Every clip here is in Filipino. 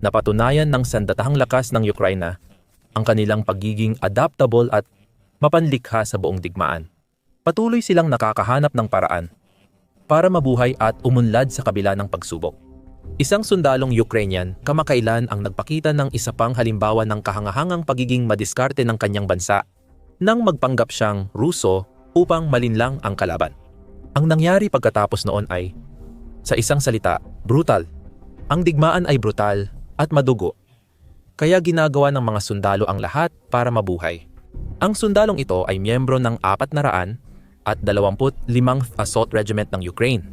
Napatunayan ng sandatahang lakas ng Ukraina ang kanilang pagiging adaptable at mapanlikha sa buong digmaan. Patuloy silang nakakahanap ng paraan para mabuhay at umunlad sa kabila ng pagsubok. Isang sundalong Ukrainian kamakailan ang nagpakita ng isa pang halimbawa ng kahangahangang pagiging madiskarte ng kanyang bansa nang magpanggap siyang Ruso upang malinlang ang kalaban. Ang nangyari pagkatapos noon ay, sa isang salita, brutal. Ang digmaan ay brutal at madugo. Kaya ginagawa ng mga sundalo ang lahat para mabuhay. Ang sundalong ito ay miyembro ng 400 at 25th Assault Regiment ng Ukraine,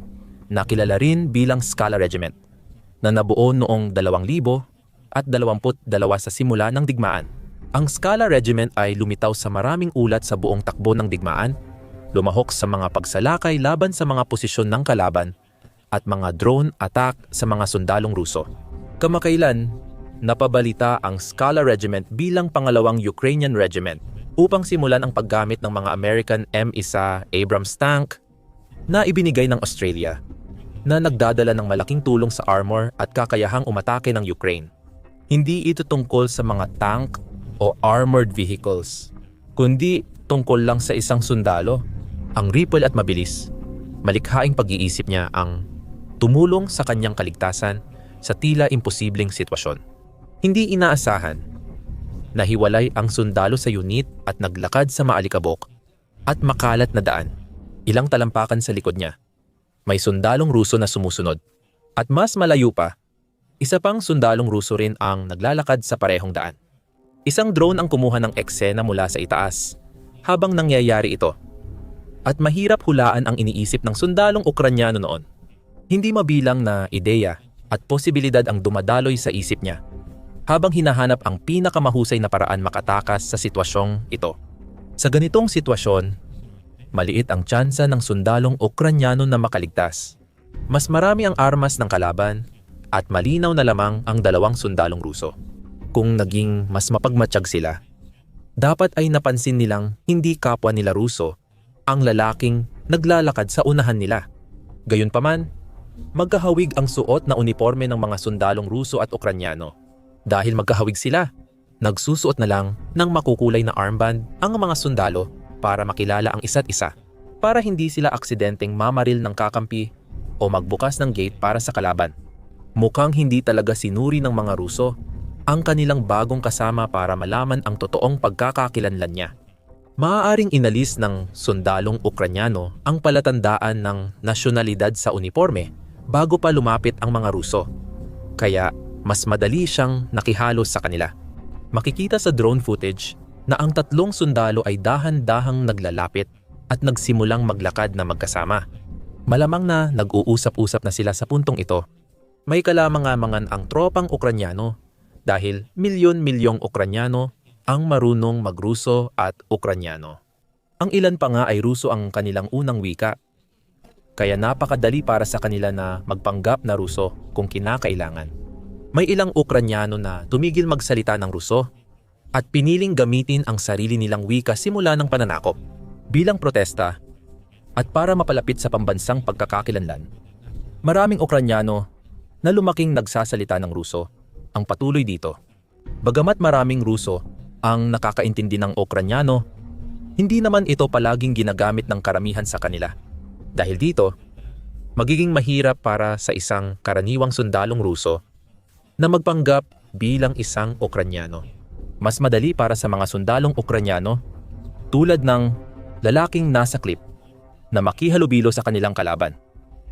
na kilala rin bilang Scala Regiment, na nabuo noong 2000 at 22 sa simula ng digmaan. Ang Scala Regiment ay lumitaw sa maraming ulat sa buong takbo ng digmaan, lumahok sa mga pagsalakay laban sa mga posisyon ng kalaban, at mga drone attack sa mga sundalong Ruso. Kamakailan, napabalita ang Scala Regiment bilang pangalawang Ukrainian Regiment upang simulan ang paggamit ng mga American M1 Abrams tank na ibinigay ng Australia na nagdadala ng malaking tulong sa armor at kakayahang umatake ng Ukraine. Hindi ito tungkol sa mga tank o armored vehicles, kundi tungkol lang sa isang sundalo, ang ripple at mabilis. Malikhaing pag-iisip niya ang tumulong sa kanyang kaligtasan sa tila imposibleng sitwasyon. Hindi inaasahan Nahiwalay ang sundalo sa unit at naglakad sa maalikabok at makalat na daan. Ilang talampakan sa likod niya. May sundalong Ruso na sumusunod. At mas malayo pa, isa pang sundalong Ruso rin ang naglalakad sa parehong daan. Isang drone ang kumuha ng eksena mula sa itaas habang nangyayari ito. At mahirap hulaan ang iniisip ng sundalong Ukranyano noon. Hindi mabilang na ideya at posibilidad ang dumadaloy sa isip niya habang hinahanap ang pinakamahusay na paraan makatakas sa sitwasyong ito. Sa ganitong sitwasyon, maliit ang tsansa ng sundalong Ukranyano na makaligtas. Mas marami ang armas ng kalaban at malinaw na lamang ang dalawang sundalong Ruso. Kung naging mas mapagmatsyag sila, dapat ay napansin nilang hindi kapwa nila Ruso ang lalaking naglalakad sa unahan nila. Gayunpaman, magkahawig ang suot na uniforme ng mga sundalong Ruso at Ukranyano dahil magkahawig sila, nagsusuot na lang ng makukulay na armband ang mga sundalo para makilala ang isa't isa para hindi sila aksidenteng mamaril ng kakampi o magbukas ng gate para sa kalaban. Mukhang hindi talaga sinuri ng mga Ruso ang kanilang bagong kasama para malaman ang totoong pagkakakilanlan niya. Maaaring inalis ng sundalong Ukranyano ang palatandaan ng nasyonalidad sa uniforme bago pa lumapit ang mga Ruso. Kaya mas madali siyang nakihalos sa kanila. Makikita sa drone footage na ang tatlong sundalo ay dahan-dahang naglalapit at nagsimulang maglakad na magkasama. Malamang na nag-uusap-usap na sila sa puntong ito. May kalamangamangan ang tropang Ukranyano dahil milyon-milyong Ukranyano ang marunong magruso at Ukranyano. Ang ilan pa nga ay Ruso ang kanilang unang wika. Kaya napakadali para sa kanila na magpanggap na Ruso kung kinakailangan. May ilang Ukranyano na tumigil magsalita ng Ruso at piniling gamitin ang sarili nilang wika simula ng pananakop bilang protesta at para mapalapit sa pambansang pagkakakilanlan. Maraming Ukranyano na lumaking nagsasalita ng Ruso ang patuloy dito. Bagamat maraming Ruso ang nakakaintindi ng Ukranyano, hindi naman ito palaging ginagamit ng karamihan sa kanila. Dahil dito, magiging mahirap para sa isang karaniwang sundalong Ruso na magpanggap bilang isang Ukranyano. Mas madali para sa mga sundalong Ukranyano tulad ng lalaking nasa clip na makihalubilo sa kanilang kalaban.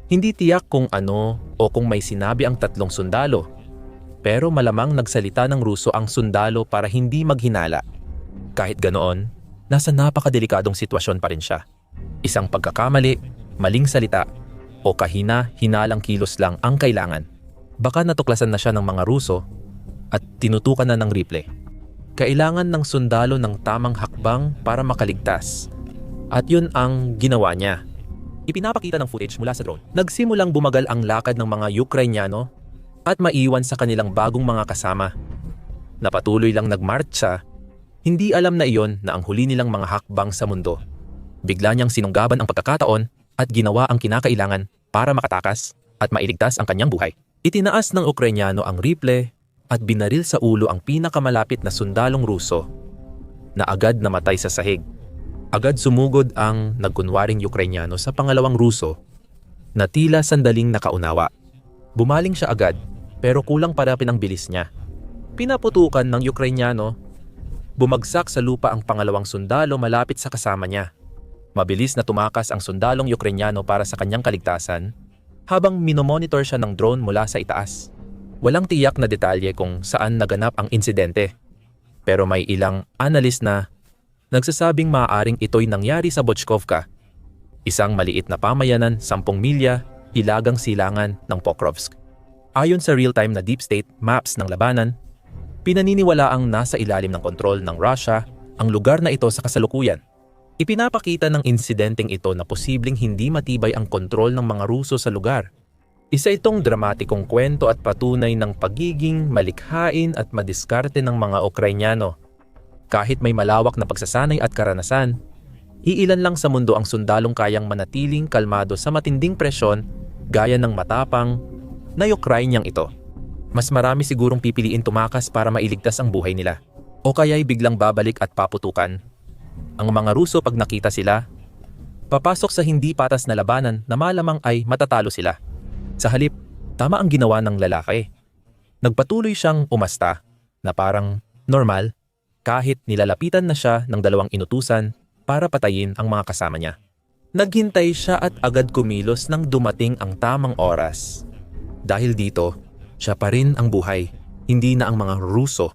Hindi tiyak kung ano o kung may sinabi ang tatlong sundalo, pero malamang nagsalita ng Ruso ang sundalo para hindi maghinala. Kahit ganoon, nasa napakadelikadong sitwasyon pa rin siya. Isang pagkakamali, maling salita, o kahina-hinalang kilos lang ang kailangan Baka natuklasan na siya ng mga Ruso at tinutukan na ng Ripley. Kailangan ng sundalo ng tamang hakbang para makaligtas. At yun ang ginawa niya. Ipinapakita ng footage mula sa drone. Nagsimulang bumagal ang lakad ng mga Ukrainyano at maiwan sa kanilang bagong mga kasama. Napatuloy lang nagmarcha, hindi alam na iyon na ang huli nilang mga hakbang sa mundo. Bigla niyang sinunggaban ang pagkakataon at ginawa ang kinakailangan para makatakas at mailigtas ang kanyang buhay. Itinaas ng Ukrainyano ang rifle at binaril sa ulo ang pinakamalapit na sundalong Ruso na agad namatay sa sahig. Agad sumugod ang nagkunwaring Ukrainyano sa pangalawang Ruso na tila sandaling nakaunawa. Bumaling siya agad pero kulang para pinang bilis niya. Pinaputukan ng Ukrainyano, bumagsak sa lupa ang pangalawang sundalo malapit sa kasama niya. Mabilis na tumakas ang sundalong Ukrainyano para sa kanyang kaligtasan habang minomonitor siya ng drone mula sa itaas. Walang tiyak na detalye kung saan naganap ang insidente. Pero may ilang analyst na nagsasabing maaaring ito'y nangyari sa Bochkovka, isang maliit na pamayanan 10 milya hilagang silangan ng Pokrovsk. Ayon sa real-time na deep state maps ng labanan, pinaniniwala ang nasa ilalim ng kontrol ng Russia ang lugar na ito sa kasalukuyan. Ipinapakita ng insidenteng ito na posibleng hindi matibay ang kontrol ng mga Ruso sa lugar. Isa itong dramatikong kwento at patunay ng pagiging malikhain at madiskarte ng mga Ukrainyano. Kahit may malawak na pagsasanay at karanasan, iilan lang sa mundo ang sundalong kayang manatiling kalmado sa matinding presyon gaya ng matapang na Ukrainyang ito. Mas marami sigurong pipiliin tumakas para mailigtas ang buhay nila. O kaya'y biglang babalik at paputukan ang mga Ruso pag nakita sila, papasok sa hindi patas na labanan na malamang ay matatalo sila. Sa halip, tama ang ginawa ng lalaki. Nagpatuloy siyang umasta na parang normal kahit nilalapitan na siya ng dalawang inutusan para patayin ang mga kasama niya. Naghintay siya at agad kumilos nang dumating ang tamang oras. Dahil dito, siya pa rin ang buhay, hindi na ang mga Ruso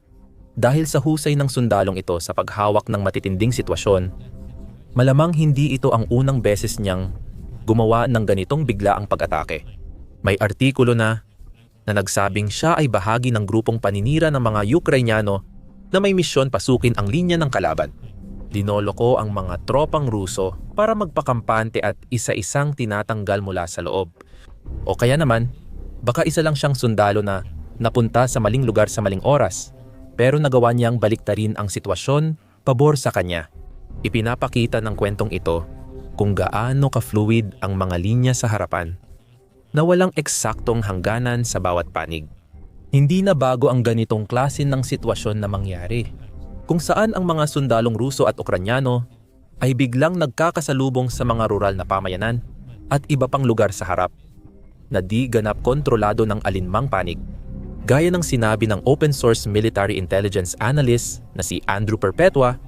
dahil sa husay ng sundalong ito sa paghawak ng matitinding sitwasyon, malamang hindi ito ang unang beses niyang gumawa ng ganitong biglaang pag-atake. May artikulo na na nagsabing siya ay bahagi ng grupong paninira ng mga Ukrainyano na may misyon pasukin ang linya ng kalaban. Linoloko ang mga tropang Ruso para magpakampante at isa-isang tinatanggal mula sa loob. O kaya naman, baka isa lang siyang sundalo na napunta sa maling lugar sa maling oras pero nagawa niyang baliktarin ang sitwasyon pabor sa kanya. Ipinapakita ng kwentong ito kung gaano ka-fluid ang mga linya sa harapan na walang eksaktong hangganan sa bawat panig. Hindi na bago ang ganitong klase ng sitwasyon na mangyari kung saan ang mga sundalong Ruso at Ukranyano ay biglang nagkakasalubong sa mga rural na pamayanan at iba pang lugar sa harap na di ganap kontrolado ng alinmang panig. Gaya ng sinabi ng open source military intelligence analyst na si Andrew Perpetua,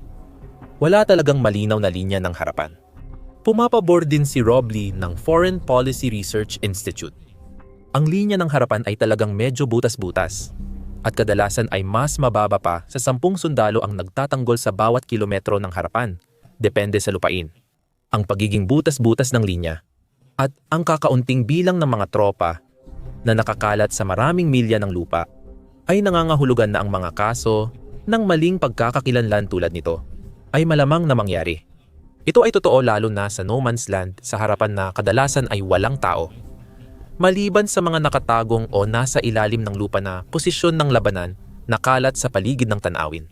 wala talagang malinaw na linya ng harapan. Pumapabor din si Rob Lee ng Foreign Policy Research Institute. Ang linya ng harapan ay talagang medyo butas-butas at kadalasan ay mas mababa pa sa sampung sundalo ang nagtatanggol sa bawat kilometro ng harapan, depende sa lupain. Ang pagiging butas-butas ng linya at ang kakaunting bilang ng mga tropa na nakakalat sa maraming milya ng lupa ay nangangahulugan na ang mga kaso ng maling pagkakakilanlan tulad nito ay malamang na mangyari. Ito ay totoo lalo na sa no man's land sa harapan na kadalasan ay walang tao. Maliban sa mga nakatagong o nasa ilalim ng lupa na posisyon ng labanan na kalat sa paligid ng tanawin.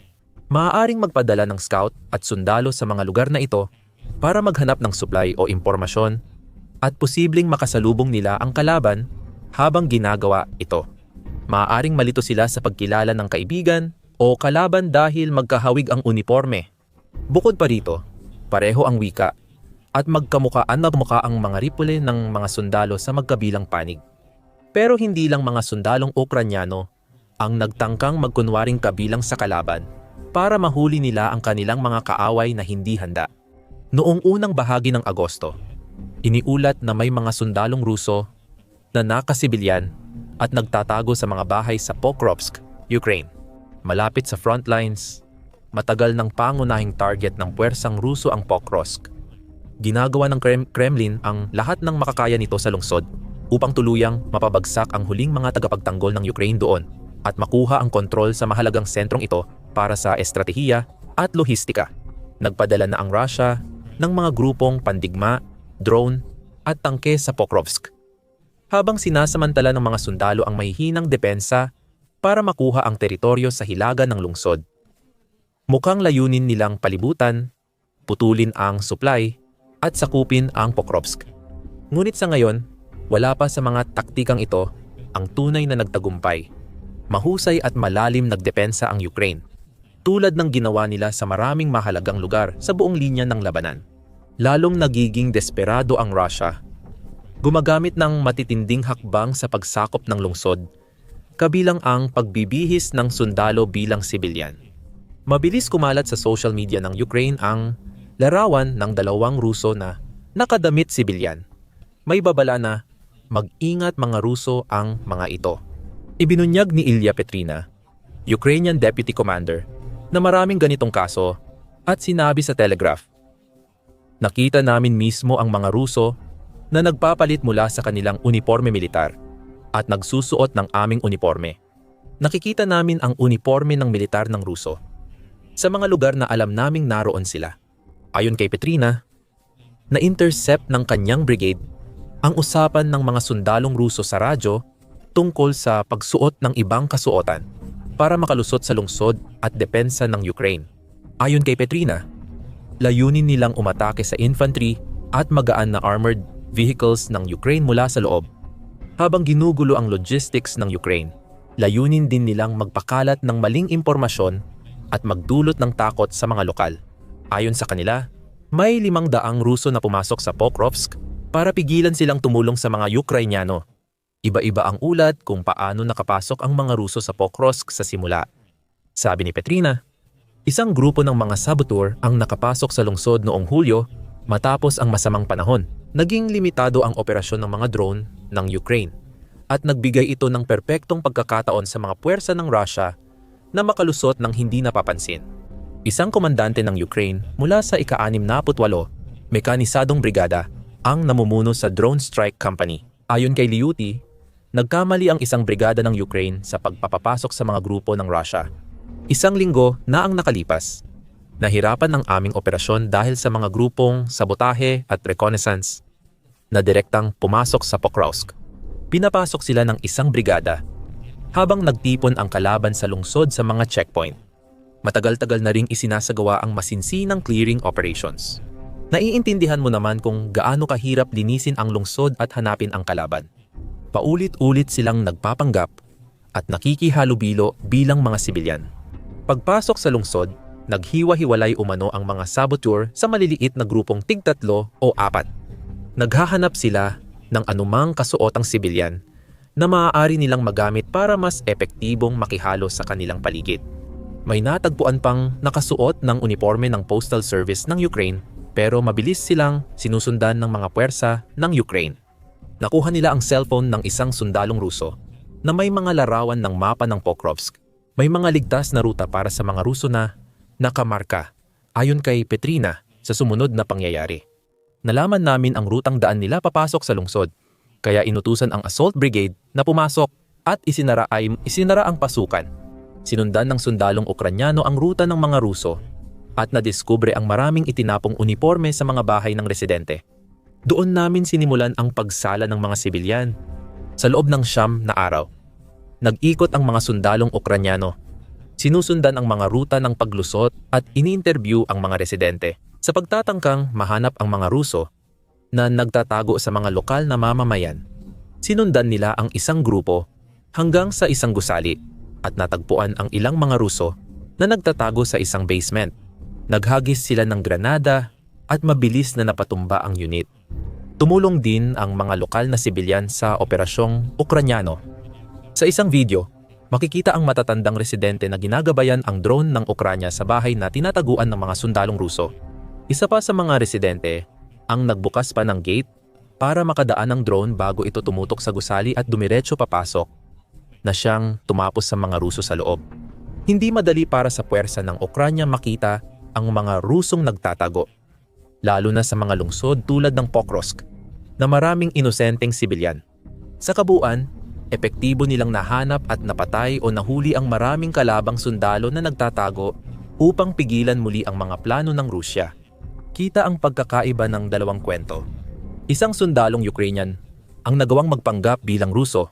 Maaaring magpadala ng scout at sundalo sa mga lugar na ito para maghanap ng supply o impormasyon at posibleng makasalubong nila ang kalaban habang ginagawa ito. Maaaring malito sila sa pagkilala ng kaibigan o kalaban dahil magkahawig ang uniforme. Bukod pa rito, pareho ang wika at magkamukaan na mukha ang mga ripole ng mga sundalo sa magkabilang panig. Pero hindi lang mga sundalong Ukranyano ang nagtangkang magkunwaring kabilang sa kalaban para mahuli nila ang kanilang mga kaaway na hindi handa. Noong unang bahagi ng Agosto, iniulat na may mga sundalong Ruso na nakasibilyan at nagtatago sa mga bahay sa Pokrovsk, Ukraine. Malapit sa front lines, matagal ng pangunahing target ng puwersang Ruso ang Pokrovsk. Ginagawa ng Kremlin ang lahat ng makakaya nito sa lungsod upang tuluyang mapabagsak ang huling mga tagapagtanggol ng Ukraine doon at makuha ang kontrol sa mahalagang sentrong ito para sa estratehiya at lohistika. Nagpadala na ang Russia ng mga grupong pandigma, drone at tangke sa Pokrovsk habang sinasamantala ng mga sundalo ang mahihinang depensa para makuha ang teritoryo sa hilaga ng lungsod. Mukhang layunin nilang palibutan, putulin ang supply, at sakupin ang Pokrovsk. Ngunit sa ngayon, wala pa sa mga taktikang ito ang tunay na nagtagumpay. mahusay at malalim nagdepensa ang Ukraine. Tulad ng ginawa nila sa maraming mahalagang lugar sa buong linya ng labanan. Lalong nagiging desperado ang Russia. Gumagamit ng matitinding hakbang sa pagsakop ng lungsod, kabilang ang pagbibihis ng sundalo bilang sibilyan. Mabilis kumalat sa social media ng Ukraine ang larawan ng dalawang Ruso na nakadamit sibilyan. May babala na mag-ingat mga Ruso ang mga ito. Ibinunyag ni Ilya Petrina, Ukrainian Deputy Commander, na maraming ganitong kaso at sinabi sa Telegraph, Nakita namin mismo ang mga Ruso na nagpapalit mula sa kanilang uniforme militar at nagsusuot ng aming uniforme. Nakikita namin ang uniforme ng militar ng Ruso sa mga lugar na alam naming naroon sila. Ayon kay Petrina, na-intercept ng kanyang brigade ang usapan ng mga sundalong Ruso sa radyo tungkol sa pagsuot ng ibang kasuotan para makalusot sa lungsod at depensa ng Ukraine. Ayon kay Petrina, layunin nilang umatake sa infantry at magaan na armored vehicles ng Ukraine mula sa loob. Habang ginugulo ang logistics ng Ukraine, layunin din nilang magpakalat ng maling impormasyon at magdulot ng takot sa mga lokal. Ayon sa kanila, may limang daang Ruso na pumasok sa Pokrovsk para pigilan silang tumulong sa mga Ukrainyano. Iba-iba ang ulat kung paano nakapasok ang mga Ruso sa Pokrovsk sa simula. Sabi ni Petrina, isang grupo ng mga saboteur ang nakapasok sa lungsod noong Hulyo matapos ang masamang panahon. Naging limitado ang operasyon ng mga drone ng Ukraine at nagbigay ito ng perpektong pagkakataon sa mga puwersa ng Russia na makalusot ng hindi napapansin. Isang komandante ng Ukraine mula sa ika-68 mekanisadong brigada ang namumuno sa drone strike company. Ayon kay Liuti, nagkamali ang isang brigada ng Ukraine sa pagpapapasok sa mga grupo ng Russia. Isang linggo na ang nakalipas. Nahirapan ang aming operasyon dahil sa mga grupong sabotahe at reconnaissance na direktang pumasok sa Pokrovsk. Pinapasok sila ng isang brigada habang nagtipon ang kalaban sa lungsod sa mga checkpoint. Matagal-tagal na ring isinasagawa ang masinsinang clearing operations. Naiintindihan mo naman kung gaano kahirap linisin ang lungsod at hanapin ang kalaban. Paulit-ulit silang nagpapanggap at nakikihalubilo bilang mga sibilyan. Pagpasok sa lungsod, naghiwa-hiwalay umano ang mga saboteur sa maliliit na grupong tigtatlo o apat. Naghahanap sila ng anumang kasuotang sibilyan na maaari nilang magamit para mas epektibong makihalo sa kanilang paligid. May natagpuan pang nakasuot ng uniforme ng Postal Service ng Ukraine pero mabilis silang sinusundan ng mga puwersa ng Ukraine. Nakuha nila ang cellphone ng isang sundalong Ruso na may mga larawan ng mapa ng Pokrovsk. May mga ligtas na ruta para sa mga Ruso na nakamarka ayon kay Petrina sa sumunod na pangyayari. Nalaman namin ang rutang daan nila papasok sa lungsod kaya inutusan ang assault brigade na pumasok at isinara, ay, isinara ang pasukan. Sinundan ng sundalong Ukranyano ang ruta ng mga Ruso at nadiskubre ang maraming itinapong uniforme sa mga bahay ng residente. Doon namin sinimulan ang pagsala ng mga sibilyan. Sa loob ng siyam na araw, nag-ikot ang mga sundalong Ukranyano. Sinusundan ang mga ruta ng paglusot at ini-interview ang mga residente. Sa pagtatangkang mahanap ang mga Ruso na nagtatago sa mga lokal na mamamayan, sinundan nila ang isang grupo hanggang sa isang gusali at natagpuan ang ilang mga Ruso na nagtatago sa isang basement. Naghagis sila ng granada at mabilis na napatumba ang unit. Tumulong din ang mga lokal na sibilyan sa operasyong Ukranyano. Sa isang video, makikita ang matatandang residente na ginagabayan ang drone ng Ukranya sa bahay na tinataguan ng mga sundalong Ruso. Isa pa sa mga residente ang nagbukas pa ng gate para makadaan ng drone bago ito tumutok sa gusali at dumiretso papasok na siyang tumapos sa mga Ruso sa loob. Hindi madali para sa puwersa ng Ukranya makita ang mga Rusong nagtatago, lalo na sa mga lungsod tulad ng Pokrovsk na maraming inosenteng sibilyan. Sa kabuuan, epektibo nilang nahanap at napatay o nahuli ang maraming kalabang sundalo na nagtatago upang pigilan muli ang mga plano ng Rusya. Kita ang pagkakaiba ng dalawang kwento. Isang sundalong Ukrainian ang nagawang magpanggap bilang Ruso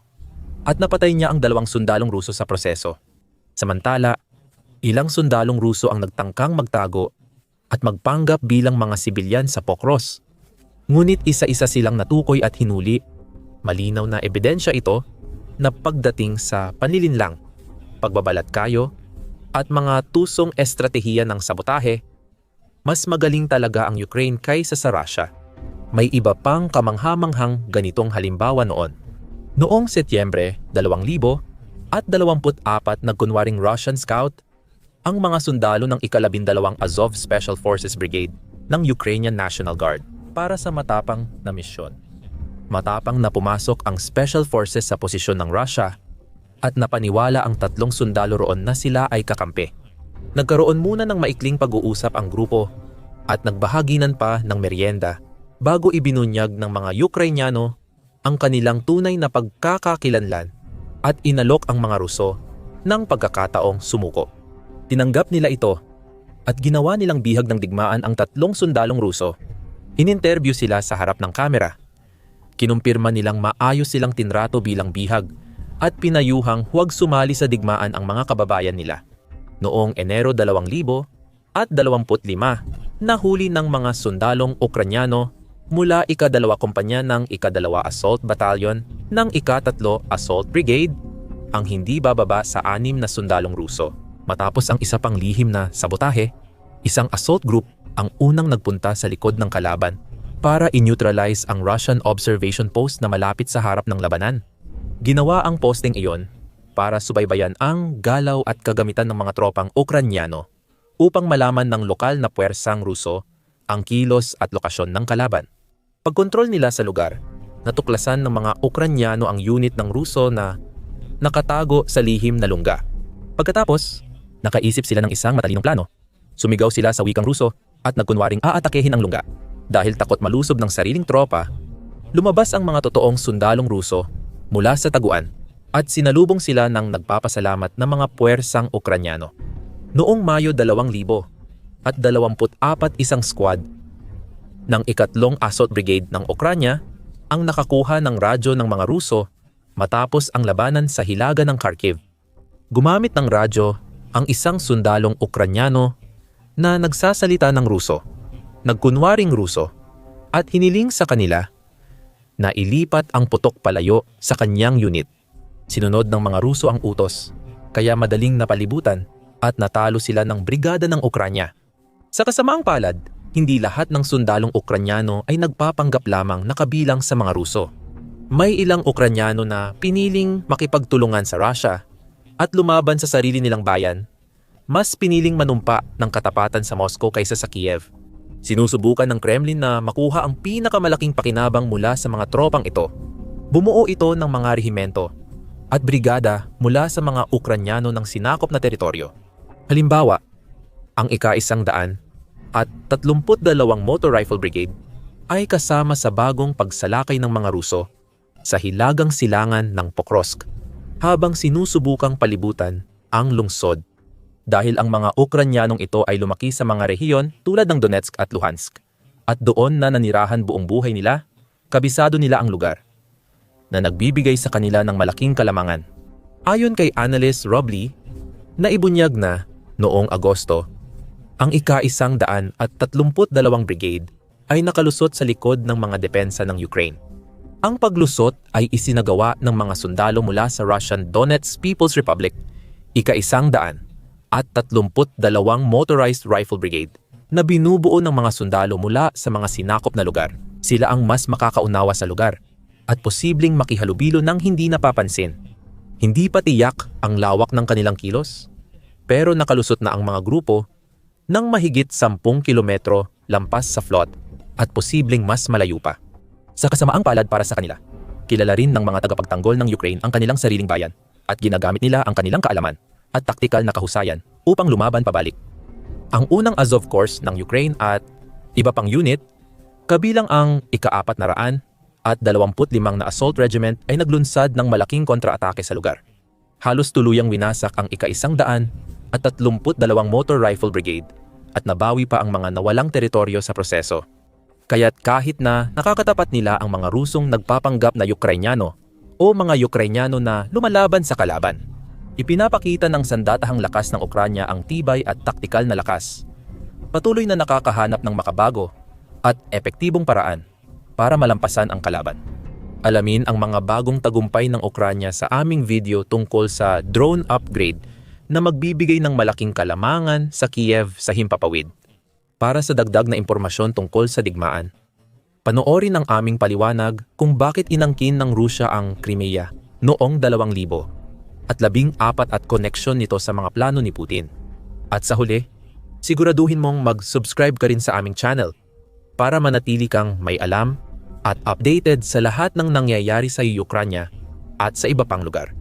at napatay niya ang dalawang sundalong Ruso sa proseso. Samantala, ilang sundalong Ruso ang nagtangkang magtago at magpanggap bilang mga sibilyan sa Pokros. Ngunit isa-isa silang natukoy at hinuli. Malinaw na ebidensya ito na pagdating sa panlilinlang pagbabalat kayo, at mga tusong estratehiya ng sabotahe, mas magaling talaga ang Ukraine kaysa sa Russia. May iba pang kamanghamanghang ganitong halimbawa noon. Noong Setyembre 2000 at 24 nagkunwaring Russian scout ang mga sundalo ng ikalabindalawang Azov Special Forces Brigade ng Ukrainian National Guard para sa matapang na misyon. Matapang na pumasok ang Special Forces sa posisyon ng Russia at napaniwala ang tatlong sundalo roon na sila ay kakampi. Nagkaroon muna ng maikling pag-uusap ang grupo at nagbahaginan pa ng merienda bago ibinunyag ng mga Ukrainyano ang kanilang tunay na pagkakakilanlan at inalok ang mga Ruso ng pagkakataong sumuko. Tinanggap nila ito at ginawa nilang bihag ng digmaan ang tatlong sundalong Ruso. Ininterview sila sa harap ng kamera. Kinumpirma nilang maayos silang tinrato bilang bihag at pinayuhang huwag sumali sa digmaan ang mga kababayan nila. Noong Enero 2000 at 25, nahuli ng mga sundalong Ukranyano mula ikadalawa kumpanya ng ikadalawa Assault Battalion ng ikatatlo Assault Brigade ang hindi bababa sa anim na sundalong Ruso. Matapos ang isa pang lihim na sabotahe, isang assault group ang unang nagpunta sa likod ng kalaban para i-neutralize ang Russian observation post na malapit sa harap ng labanan. Ginawa ang posting iyon para subaybayan ang galaw at kagamitan ng mga tropang Ukranyano upang malaman ng lokal na puwersang Ruso ang kilos at lokasyon ng kalaban. Pagkontrol nila sa lugar, natuklasan ng mga Ukranyano ang unit ng Ruso na nakatago sa lihim na lungga. Pagkatapos, nakaisip sila ng isang matalinong plano. Sumigaw sila sa wikang Ruso at nagkunwaring aatakehin ang lungga. Dahil takot malusob ng sariling tropa, lumabas ang mga totoong sundalong Ruso mula sa taguan at sinalubong sila ng nagpapasalamat ng mga puwersang Ukranyano. Noong Mayo 2000 at 24 isang squad ng ikatlong Assault Brigade ng Ukranya ang nakakuha ng radyo ng mga Ruso matapos ang labanan sa hilaga ng Kharkiv. Gumamit ng radyo ang isang sundalong Ukranyano na nagsasalita ng Ruso, nagkunwaring Ruso, at hiniling sa kanila na ilipat ang putok palayo sa kanyang unit. Sinunod ng mga Ruso ang utos, kaya madaling napalibutan at natalo sila ng brigada ng Ukranya. Sa kasamaang palad, hindi lahat ng sundalong Ukranyano ay nagpapanggap lamang na kabilang sa mga Ruso. May ilang Ukranyano na piniling makipagtulungan sa Russia at lumaban sa sarili nilang bayan, mas piniling manumpa ng katapatan sa Moscow kaysa sa Kiev. Sinusubukan ng Kremlin na makuha ang pinakamalaking pakinabang mula sa mga tropang ito. Bumuo ito ng mga rehimento at brigada mula sa mga Ukranyano ng sinakop na teritoryo. Halimbawa, ang ika-isang daan at 32 Motor Rifle Brigade ay kasama sa bagong pagsalakay ng mga Ruso sa hilagang silangan ng Pokrovsk habang sinusubukang palibutan ang lungsod dahil ang mga Ukranyanong ito ay lumaki sa mga rehiyon tulad ng Donetsk at Luhansk at doon na nanirahan buong buhay nila, kabisado nila ang lugar na nagbibigay sa kanila ng malaking kalamangan. Ayon kay analyst Rob Lee, naibunyag na noong Agosto ang ika-isang daan at 32 brigade ay nakalusot sa likod ng mga depensa ng Ukraine. Ang paglusot ay isinagawa ng mga sundalo mula sa Russian Donetsk People's Republic, ika-isang daan at 32 Motorized Rifle Brigade na binubuo ng mga sundalo mula sa mga sinakop na lugar. Sila ang mas makakaunawa sa lugar at posibleng makihalubilo ng hindi napapansin. Hindi pa tiyak ang lawak ng kanilang kilos, pero nakalusot na ang mga grupo ng mahigit 10 kilometro lampas sa flood at posibleng mas malayo pa. Sa kasamaang palad para sa kanila, kilala rin ng mga tagapagtanggol ng Ukraine ang kanilang sariling bayan at ginagamit nila ang kanilang kaalaman at taktikal na kahusayan upang lumaban pabalik. Ang unang Azov Corps ng Ukraine at iba pang unit, kabilang ang ika-apat na raan at 25 na assault regiment ay naglunsad ng malaking kontraatake sa lugar. Halos tuluyang winasak ang ika-isang daan at 32 motor rifle brigade at nabawi pa ang mga nawalang teritoryo sa proseso. Kaya't kahit na nakakatapat nila ang mga Rusong nagpapanggap na Ukrainyano o mga Ukrainyano na lumalaban sa kalaban, ipinapakita ng sandatahang lakas ng Ukranya ang tibay at taktikal na lakas. Patuloy na nakakahanap ng makabago at epektibong paraan para malampasan ang kalaban. Alamin ang mga bagong tagumpay ng Ukranya sa aming video tungkol sa drone upgrade na magbibigay ng malaking kalamangan sa Kiev sa himpapawid. Para sa dagdag na impormasyon tungkol sa digmaan, panoorin ang aming paliwanag kung bakit inangkin ng Rusya ang Crimea noong 2000 at labing apat at koneksyon nito sa mga plano ni Putin. At sa huli, siguraduhin mong mag-subscribe ka rin sa aming channel para manatili kang may alam at updated sa lahat ng nangyayari sa Ukraine at sa iba pang lugar.